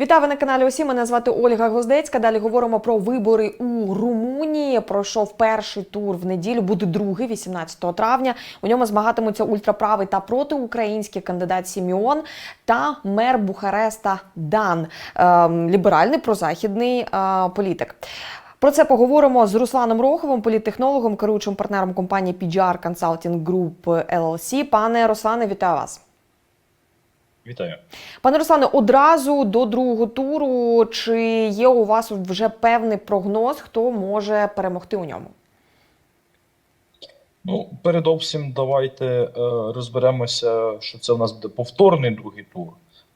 Вітаю на каналі. Усі мене звати Ольга Гвоздецька. Далі говоримо про вибори у Румунії. Пройшов перший тур в неділю. Буде другий, 18 травня. У ньому змагатимуться ультраправий та протиукраїнський кандидат Сіміон та мер Бухареста Дан, ем, ліберальний прозахідний е, політик. Про це поговоримо з Русланом Роховим, політтехнологом, керуючим партнером компанії PGR Consulting Group LLC. Пане Руслане, вітаю вас. Вітаю. Пане Руслане, одразу до другого туру. Чи є у вас вже певний прогноз, хто може перемогти у ньому? Ну, передовсім, давайте е, розберемося, що це в нас буде повторний другий тур.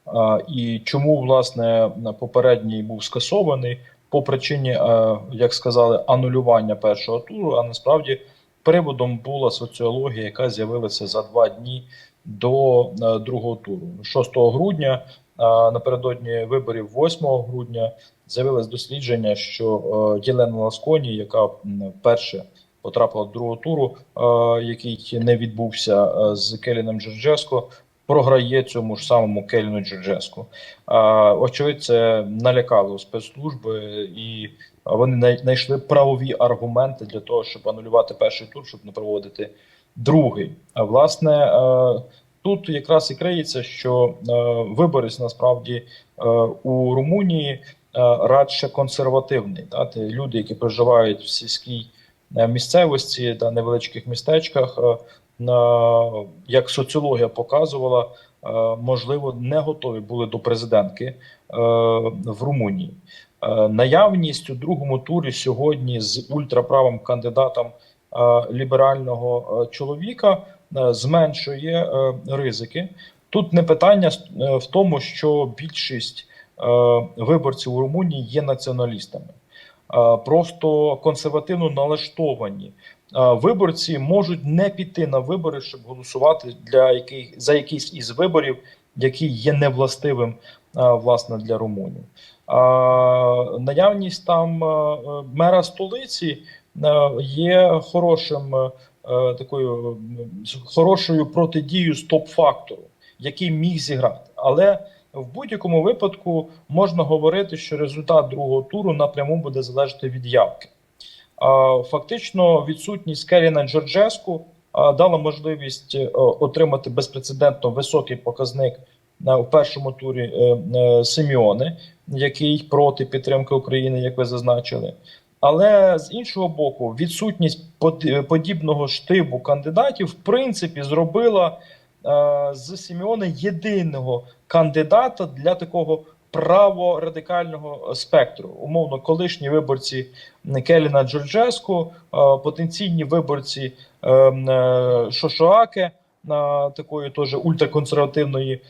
Е, і чому, власне, попередній був скасований по причині, е, як сказали, анулювання першого туру, а насправді приводом була соціологія, яка з'явилася за два дні до е, другого туру. 6 грудня, е, напередодні виборів 8 грудня, з'явилось дослідження, що е, Єлена Ласконі, яка м, вперше потрапила до другого туру, який не відбувся з Келіном Джорджеско, програє цьому ж самому Келіну Джорджеску. Очевидь, це налякало спецслужби, і вони най- знайшли правові аргументи для того, щоб анулювати перший тур, щоб не проводити другий. А власне, тут якраз і криється, що е, виборець насправді е, у Румунії е, радше консервативний. Та? Ті люди, які проживають в сільській е, місцевості та невеличких містечках, е, на- як соціологія показувала, е, можливо, не готові були до президентки е, в Румунії. Е, Наявність у другому турі сьогодні з ультраправим кандидатом е, ліберального е, чоловіка е, зменшує е, ризики. Тут не питання е, в тому, що більшість е, виборців у Румунії є націоналістами. Е, Просто консервативно налаштовані е, виборці можуть не піти на вибори, щоб голосувати для яких за якийсь із виборів, який є невластивим е, власне для Румунії. Наявність там е, е, мера столиці е, є хорошим е, е, такою м, хорошою протидією стоп-фактору, який міг зіграти. Але в будь-якому випадку можна говорити, що результат другого туру напряму буде залежати від явки. Фактично, відсутність Керіна Джорджеску дала можливість е, отримати безпрецедентно високий показник у першому турі е, е, Симіони, який проти підтримки України, як ви зазначили. Але з іншого боку, відсутність под- подібного штибу кандидатів в принципі зробила е, з Сіміони єдиного кандидата для такого праворадикального спектру. Умовно, колишні виборці Келіна Джорджеску, е, потенційні виборці е, е, Шошоаке, на такої теж ультраконсервативної е,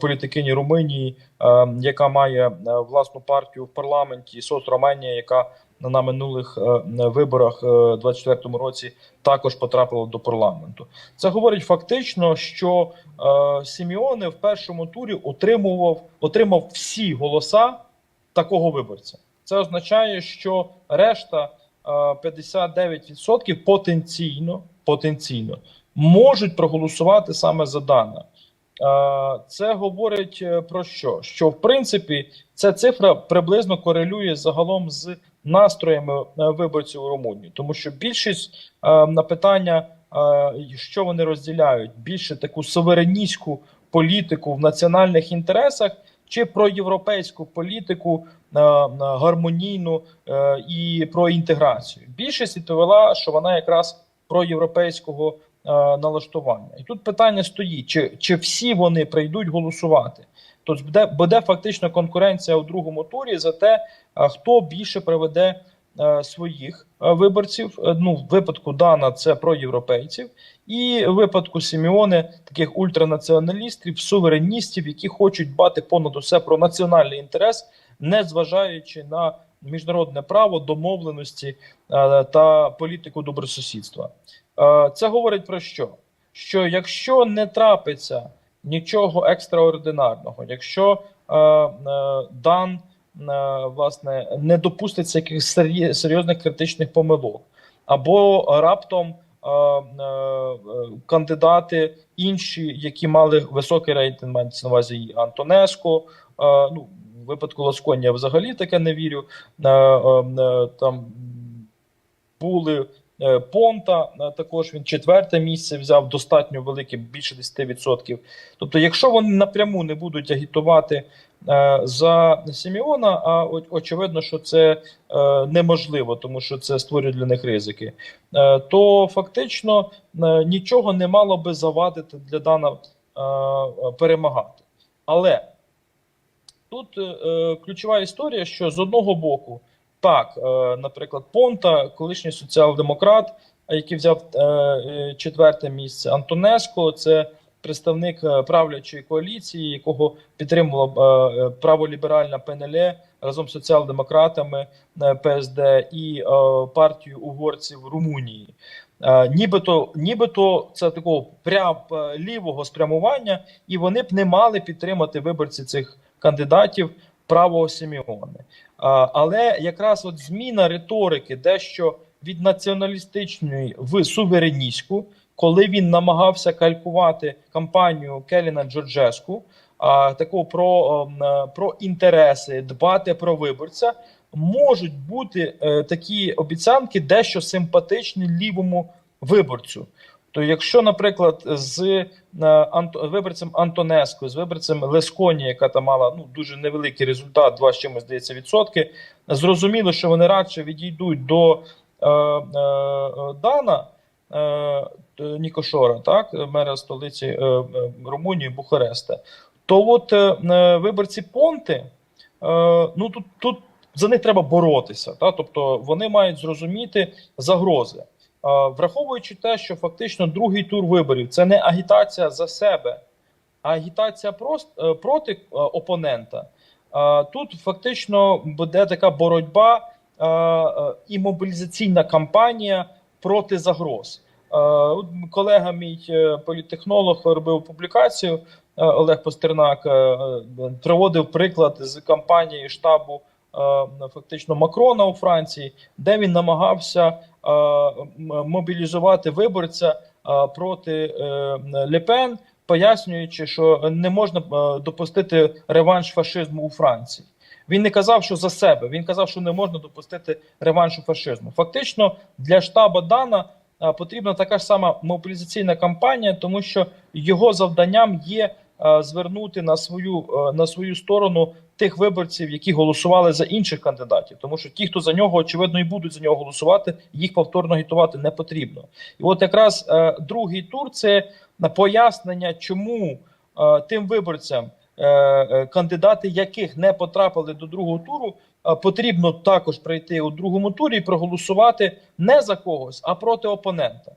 політикині Румунії, е, яка має е, власну партію в парламенті, Сос Роменія, яка на минулих е, виборах е, 24-му році також потрапила до парламенту. Це говорить фактично, що е, Сіміоне в першому турі отримував отримав всі голоса такого виборця. Це означає, що решта е, 59% потенційно, потенційно можуть проголосувати саме за Дана. Е, Це говорить е, про що? Що в принципі ця цифра приблизно корелює загалом з настроями е, виборців у Румунії, тому що більшість е, на питання, е, що вони розділяють, більше таку сувереністську політику в національних інтересах. Чи про європейську політику гармонійну і про інтеграцію більшість відповіла, що вона якраз про європейського налаштування, і тут питання стоїть: чи, чи всі вони прийдуть голосувати? Тобто буде, буде фактично конкуренція у другому турі за те, хто більше приведе е, своїх е, виборців. Е, Ну, в випадку Дана це про європейців, і в випадку Сіміони таких ультранаціоналістів, сувереністів, які хочуть дбати понад усе про національний інтерес, не зважаючи на міжнародне право, домовленості та політику добросусідства. Це говорить про що? Що якщо не трапиться нічого екстраординарного, якщо е, е, дан е, власне не допуститься якихось серйозних критичних помилок, або раптом е, е, кандидати інші, які мали високий рейтинг, мається на увазі і Антонеско, е, ну в випадку Ласконі я взагалі таке не вірю. Е, е, е, Там були Понта, е, також він четверте місце взяв, достатньо велике, більше 10%. Тобто, якщо вони напряму не будуть агітувати е, за Сіміона, а о- очевидно, що це е, неможливо, тому що це створює для них ризики, е, то фактично е, нічого не мало би завадити для Дана е, перемагати. Але тут е, е, ключова історія, що з одного боку, так, е, наприклад, Понта, колишній соціал-демократ, який взяв е, е, четверте місце, Антонеско, це представник правлячої коаліції, якого підтримувала праволіберальна ПНЛ разом з соціал-демократами ПСД і партію угорців Румунії. Нібито, нібито це такого прям лівого спрямування, і вони б не мали підтримати виборці цих кандидатів правого Сіміони. Але якраз от зміна риторики дещо від націоналістичної в сувереністську, коли він намагався калькувати кампанію Келіна Джорджеску, такого про, е, про інтереси, дбати про виборця, можуть бути е, такі обіцянки дещо симпатичні лівому виборцю. То якщо, наприклад, з е, виборцем Антонеско, з виборцем Лесконі, яка там мала ну дуже невеликий результат, 2 з чимось здається відсотки, зрозуміло, що вони радше відійдуть до е, е, Дана е, Нікошора, так, мера столиці е, е, Румунії Бухареста. То от е, е, виборці Понти, е, ну тут, тут за них треба боротися. Та? Тобто вони мають зрозуміти загрози. Враховуючи те, що фактично другий тур виборів це не агітація за себе, а агітація прост, е, проти е, опонента. Тут фактично буде така боротьба е, і мобілізаційна кампанія проти загроз. Колега мій політтехнолог робив публікацію. Олег Пастернак е, приводив приклад з кампанії штабу фактично Макрона у Франції, де він намагався е, мобілізувати виборця е, проти е, Лепен, пояснюючи, що не можна е, допустити реванш фашизму у Франції. Він не казав, що за себе. Він казав, що не можна допустити реваншу фашизму. Фактично, для штабу Дана е, потрібна така ж сама мобілізаційна кампанія, тому що його завданням є е, звернути на свою е, на свою сторону тих виборців, які голосували за інших кандидатів, тому що ті, хто за нього, очевидно, і будуть за нього голосувати, їх повторно агітувати не потрібно. І от якраз е, другий тур це пояснення, чому е, тим виборцям, е, е, кандидати яких не потрапили до другого туру, е, потрібно також прийти у другому турі і проголосувати не за когось, а проти опонента.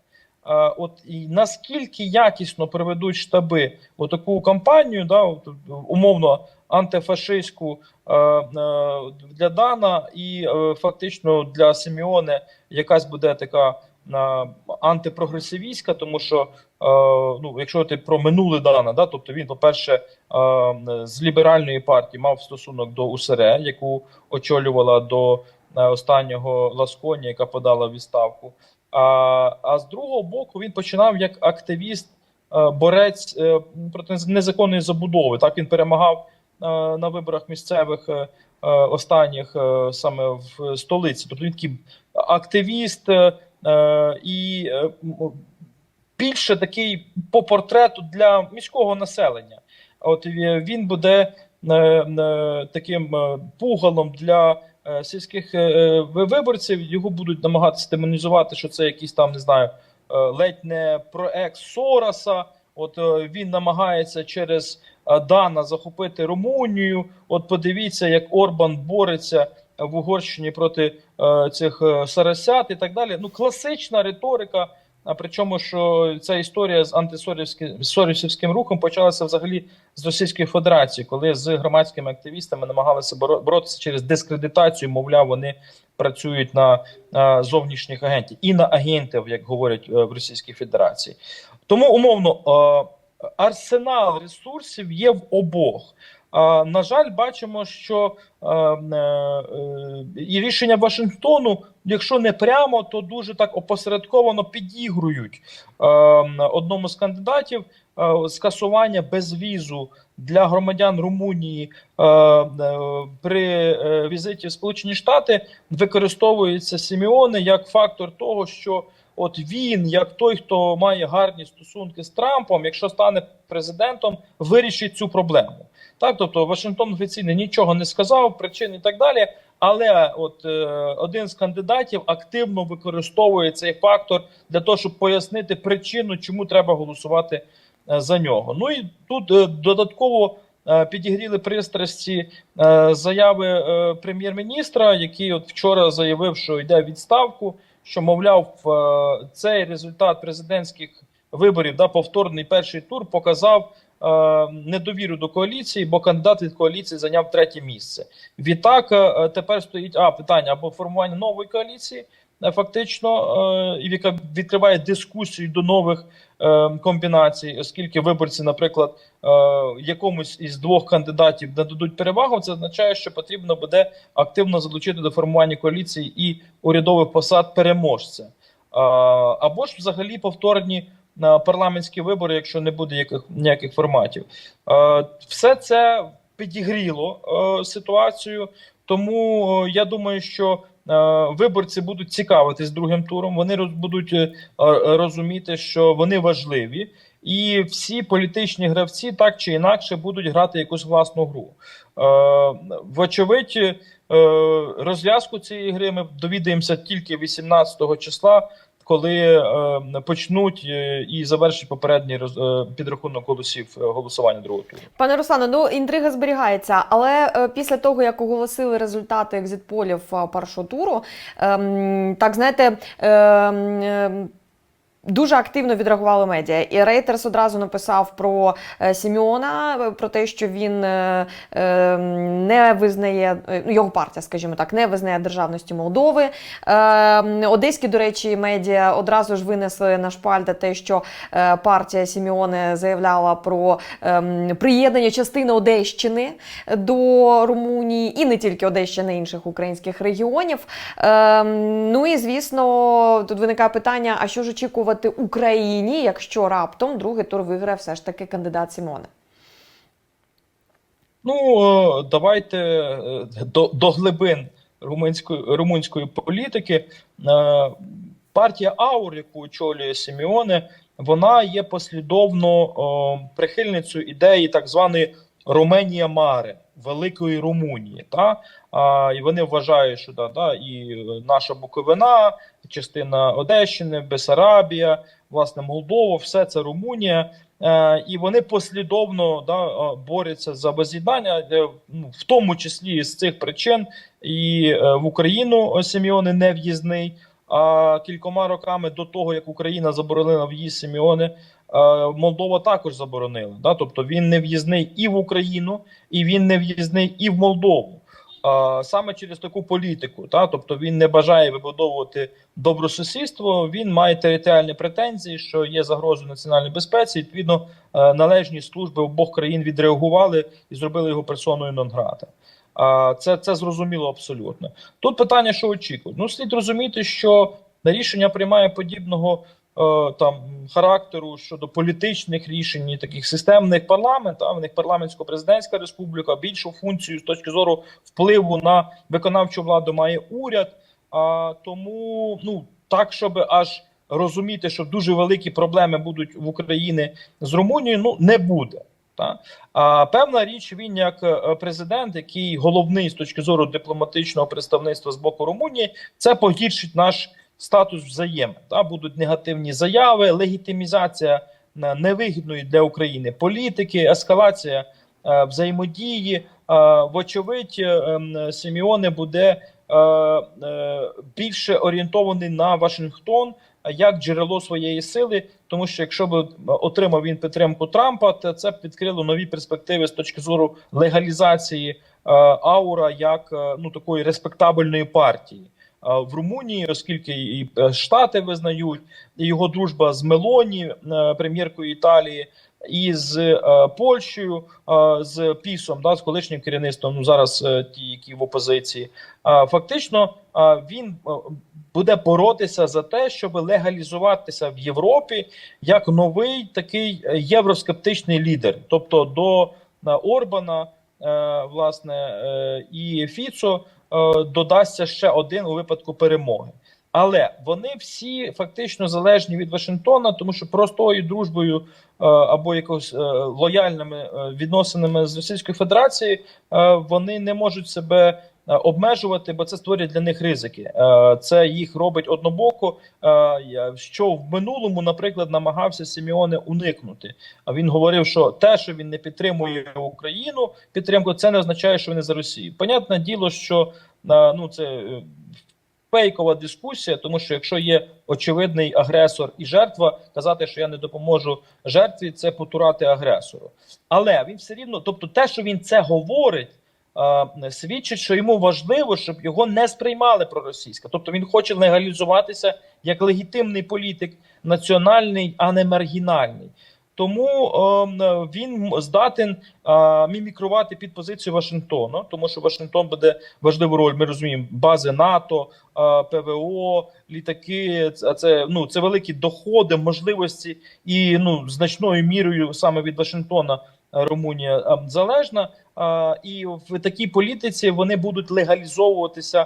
Е, От і наскільки якісно проведуть штаби отаку кампанію, да, от, умовно антифашистську е, е, для Дана, і фактично для Сіміоне якась буде така антипрогресивістська, тому що ну, якщо ти про минуле Дана, да, тобто він, по-перше, з ліберальної партії мав стосунок до УСР, яку очолювала до останнього Ласконі, яка подала відставку. А, а з другого боку він починав як активіст, е, борець е, проти незаконної забудови. Так він перемагав е, на виборах місцевих останніх саме в столиці. Тобто він такий активіст і більше такий по портрету для міського населення. От він буде таким пугалом для сільських е, е, виборців. Його будуть намагатися демонізувати, що це якийсь там не знаю, е, ледь не проект Сороса. От е, він намагається через е, Дана захопити Румунію. От подивіться, як Орбан бореться в Угорщині проти е, цих е, сарасят і так далі. Ну, класична риторика. А причому, що ця історія з антисорівським сорівським рухом почалася взагалі з Російської Федерації, коли з громадськими активістами намагалися боро- боротися через дискредитацію. Мовляв, вони працюють на зовнішніх агентів і на агентів, як говорять е, в Російській Федерації. Тому умовно е, арсенал ресурсів є в обох. На жаль, бачимо, що е, е, і рішення Вашингтону, якщо не прямо, то дуже так опосередковано підігрують одному з кандидатів. скасування безвізу для громадян Румунії е, при візиті в Сполучені Штати використовується Сіміоне як фактор того, що от він, як той, хто має гарні стосунки з Трампом, якщо стане президентом, вирішить цю проблему. Так, тобто Вашингтон офіційно нічого не сказав, причин і так далі. Але от е, один з кандидатів активно використовує цей фактор для того, щоб пояснити причину, чому треба голосувати е, за нього. Ну і тут е, додатково е, підігріли пристрасті е, заяви е, прем'єр-міністра, який от вчора заявив, що йде відставку, що мовляв, е, цей результат президентських виборів, да, повторний перший тур, показав. е, Недовіру до коаліції, бо кандидат від коаліції зайняв третє місце. Відтак е, тепер стоїть а питання або формування нової коаліції, фактично, е, яка відкриває дискусію до нових е, комбінацій, оскільки виборці, наприклад, е, якомусь із двох кандидатів нададуть перевагу, це означає, що потрібно буде активно залучити до формування коаліції і урядових посад переможця. Е, Або ж взагалі повторні парламентські вибори, якщо не буде яких, ніяких форматів. Е, Все це підігріло е, ситуацію, тому е, я думаю, що е, виборці будуть цікавитись другим туром. Вони будуть е, е, розуміти, що вони важливі, і всі політичні гравці так чи інакше будуть грати якусь власну гру. Е, Вочевидь, е, розв'язку цієї гри ми довідаємося тільки 18 числа. Коли е, почнуть е, і завершать попередній е, підрахунок голосів голосування другого туру. Пане Руслане, ну інтрига зберігається, але після того, як оголосили результати екзитполів першого туру, ем, так знаєте. Дуже активно відреагували медіа, і Рейтерс одразу написав про е, Сіміона, е, про те, що він е, не визнає ну, його партія, скажімо так, не визнає державності Молдови. Одеські, до речі, медіа одразу ж винесли на шпальта те, що партія Сіміоне заявляла про приєднання частини Одещини до Румунії, і не тільки Одещини, інших українських регіонів. Ну і звісно, тут виникає питання: а що ж очікувати Україні, якщо раптом другий тур виграє все ж таки кандидат Сімоне? Ну давайте е, до, до глибин румунської румунської політики. Е, Партія Аур, яку очолює Сіміоне, вона є послідовно прихильницею ідеї так званої Руменія Маре, Великої Румунії. Та? А, і вони вважають, що да, да, і наша Буковина, частина Одещини, Бесарабія, власне, Молдова, все це Румунія. Е, і вони послідовно да, е, борються за воз'єднання, е, ну, в тому числі з цих причин, і в Україну Сіміони не в'їзний. А кількома роками до того, як Україна заборонила в'їзд Сіміони, Молдова також заборонила. Да? Тобто він не в'їзний і в Україну, і він не в'їзний і в Молдову. А, саме через таку політику, та тобто він не бажає вибудовувати добросусідство, він має територіальні претензії, що є загрозою національній безпеці. Відповідно, е, належні служби обох країн відреагували і зробили його персоною нон-грата. А це, це зрозуміло абсолютно. Тут питання, що очікують. Ну, слід розуміти, що рішення приймає подібного там характеру щодо політичних рішень, таких системних парламент, а в них парламентсько-президентська республіка, більшу функцію з точки зору впливу на виконавчу владу має уряд. А тому, ну так, щоб аж розуміти, що дуже великі проблеми будуть в Україні з Румунією, ну не буде. Та? А певна річ, він як е, президент, який головний з точки зору дипломатичного представництва з боку Румунії, це погіршить наш статус взаємин. Та? Будуть негативні заяви, легітимізація е, невигідної для України політики, ескалація е, взаємодії. Е, вочевидь, е, ем, Сіміоне буде е, е, більше орієнтований на Вашингтон як джерело своєї сили, тому що якщо б отримав він підтримку Трампа, то це б відкрило нові перспективи з точки зору легалізації е, аура як е, ну такої респектабельної партії. Е, В Румунії, оскільки і е, Штати визнають, і його дружба з Мелоні, е, прем'єркою Італії, із е, Польщею, з Пісом, да, з колишнім керівництвом, ну зараз ті, які в опозиції. Фактично він буде боротися за те, щоб легалізуватися в Європі як новий такий євроскептичний лідер, тобто до Орбана, власне, і Фіцо додасться ще один у випадку перемоги. Але вони всі фактично залежні від Вашингтона, тому що простою дружбою е, або якось е, лояльними е, відносинами з Російською Федерацією е, вони не можуть себе е, обмежувати, бо це створює для них ризики. Е, Це їх робить однобоко. е, Що в минулому, наприклад, намагався Сіміоне уникнути. А він говорив, що те, що він не підтримує Україну, підтримку, це не означає, що вони за Росію. Понятне діло, що е, ну це. е, Фейкова дискусія, тому що якщо є очевидний агресор і жертва, казати, що я не допоможу жертві, це потурати агресору. Але він все рівно, тобто, те, що він це говорить, е, свідчить, що йому важливо, щоб його не сприймали проросійська. Тобто він хоче легалізуватися як легітимний політик, національний, а не маргінальний. Тому е, він здатен е, мімікрувати під позицію Вашингтону, тому що Вашингтон буде важливу роль. Ми розуміємо, бази НАТО, е, ПВО, літаки. Це, це ну це великі доходи, можливості, і ну значною мірою саме від Вашингтона е, Румунія залежна. І в такій політиці вони будуть легалізовуватися.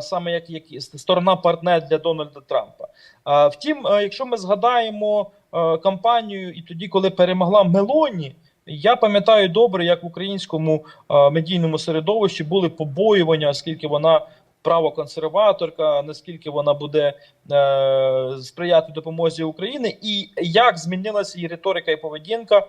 Саме як, як сторона партнер для Дональда Трампа. Втім, якщо ми згадаємо кампанію і тоді, коли перемогла Мелоні, я пам'ятаю добре, як в українському медійному середовищі були побоювання, оскільки вона правоконсерваторка, наскільки вона буде е, сприяти допомозі України, і як змінилася її риторика і поведінка, е,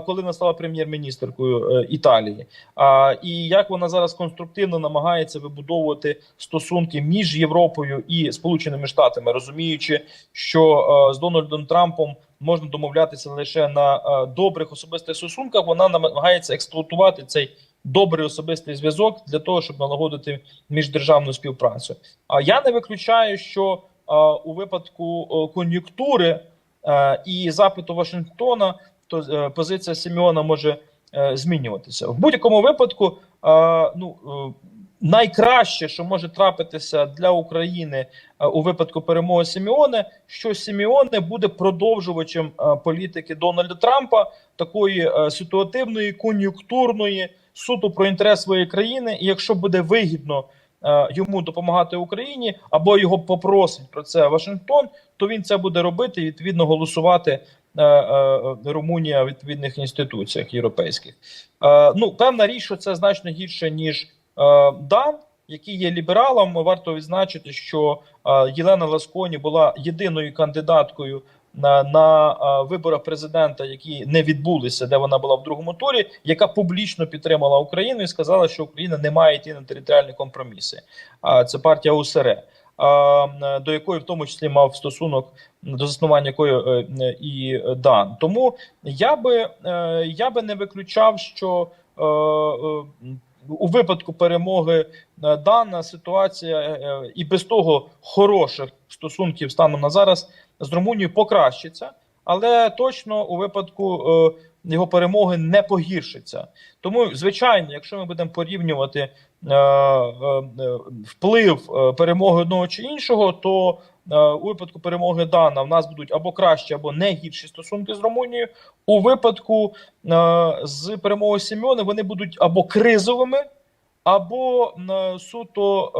коли вона стала прем'єр-міністеркою е, Італії. А і як вона зараз конструктивно намагається вибудовувати стосунки між Європою і Сполученими Штатами, розуміючи, що е, з Дональдом Трампом можна домовлятися лише на е, добрих особистих стосунках, вона намагається експлуатувати цей добрий особистий зв'язок для того, щоб налагодити міждержавну співпрацю. А я не виключаю, що у випадку кон'юнктури е, і запиту Вашингтона, то е, позиція Сімеона може е, змінюватися в будь-якому випадку. ну найкраще, що може трапитися для України у випадку перемоги Сімеоне, що Сімеоне буде продовжувачем політики Дональда Трампа, такої ситуативної, кон'юнктурної, суто про інтерес своєї країни. І якщо буде вигідно е, йому допомагати Україні, або його попросить про це Вашингтон, то він це буде робити і відповідно голосувати. е, е, Румунія в відповідних інституціях європейських. Е, Ну, певна річ, що це значно гірше, ніж Дан, який є лібералом. Варто відзначити, що Єлена Ласконі була єдиною кандидаткою на, на виборах президента, які не відбулися, де вона була в другому турі, яка публічно підтримала Україну і сказала, що Україна не має йти на територіальні компроміси. А це партія УСР. До якої в тому числі мав стосунок до заснування якої е, е, і Дан. Тому я би е, я би не виключав, що у випадку перемоги е, дана ситуація е, і без того хороших стосунків станом на зараз з Румунією покращиться, але точно у випадку е, його перемоги не погіршиться. Тому, звичайно, якщо ми будемо порівнювати е, е, е, вплив е, перемоги одного чи іншого, то е, у випадку перемоги Дана в нас будуть або кращі, або не гірші стосунки з Румунією. У випадку з перемогою Сімеони вони будуть або кризовими, або е, суто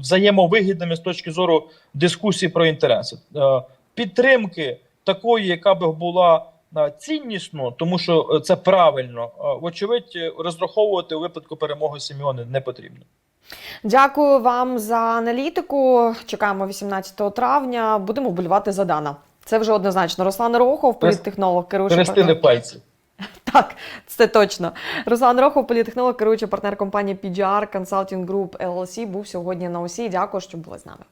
взаємовигідними з точки зору дискусії про інтереси. Підтримки такої, яка би була ціннісно, тому що е, це правильно, е, вочевидь, е, розраховувати у випадку перемоги Сімеони не потрібно. Дякую вам за аналітику. Чекаємо 18 травня. Будемо вболівати за Дана. Це вже однозначно. Руслан Рохов, політтехнолог, керуючий партнер. пальці. Так, це точно. Руслан Рохов, політтехнолог, керуючий партнер компанії PGR Consulting Group LLC, був сьогодні на усі. Дякую, що були з нами.